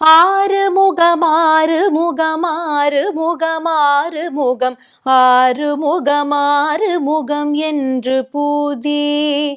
ஆறு முகம் ஆறு முகம் ஆறு முகம் ஆறு முகம் ஆறு முகம் ஆறு முகம் என்று பூதி.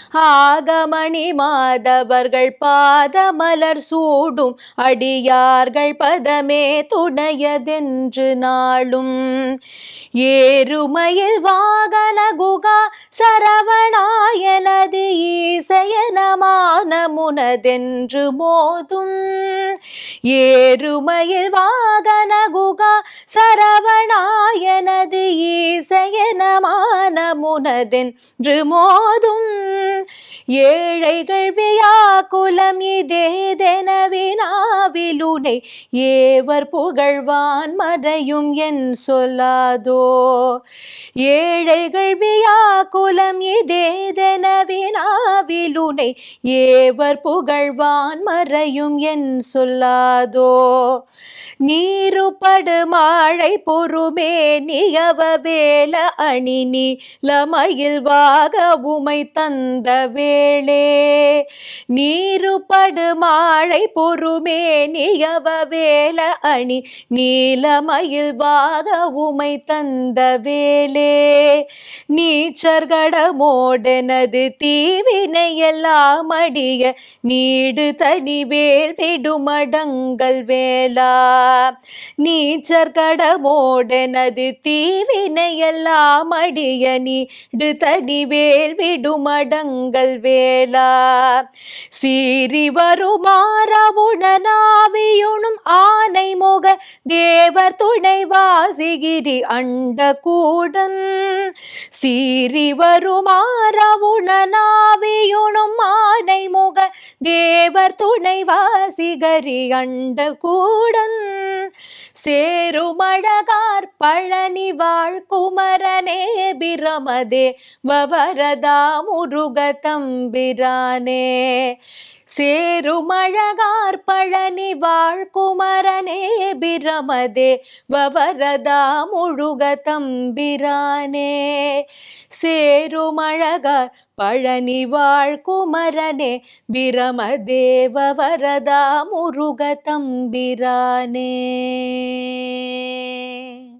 ஆகமணி மாதவர்கள் பாதமலர் சூடும் அடியார்கள் பதமே துணையதென்று நாளும். ஏறுமயில் வாகன குகா சரவணாயனது ஈசயனமானமுனதென்று மோதும். ஏறுமயில் வாகன குகா சரவணாயனது ஈசயனமானமுனதென்று மோதும். ஏழைகள் வியாக்குலம் இதேதெனவினாவிலுனை ஏவர் புகழ்வான் மறையும் என் சொல்லாதோ. ஏழைகள் வியாக்குலம் இதேதெனவினாவிலுனை ஏவர் புகழ்வான் மறையும் என் சொல்லாதோ. நீருபடு மாழை பொறுமே நியவ வேல அணி நீலமயில் வாக உமை தந்த வேளே. நீருபடு மாழை பொறுமே நியவ வேல அணி நீலமயில் வாக உமை தந்த வேளே. நீச்சர்கடமோடனது தீவினை எல்லாம் அடிய நீடு தனிவேல் விடுமடங்கள் வேளா. நீச்சர் கடமோடனது தீவினையெல்லாம் அடிய நீடு தனிவேல் விடுமடங்கள் வேளா. சீறி வருமாறவுணனாவியுணும் ஆனை முக தேவர் துணை வாசிகிரி அண்ட கூடன். சீறி வருமாறவுணனாவியுணும் தேவர் துணை வாசிகரி அண்ட கூடன் சேருமழகார் பழனி வாழ்குமரனே பிரமதே வவரதா முருக தம்பிரானே சேருமழகார் பழனி வாழ்குமரனே பிரமதே வவரதா முழுகதம்பிரானே சேருமழகார் பழனி வாழ் குமரனே பிரமதேவ வரதா முருக தம்பிரானே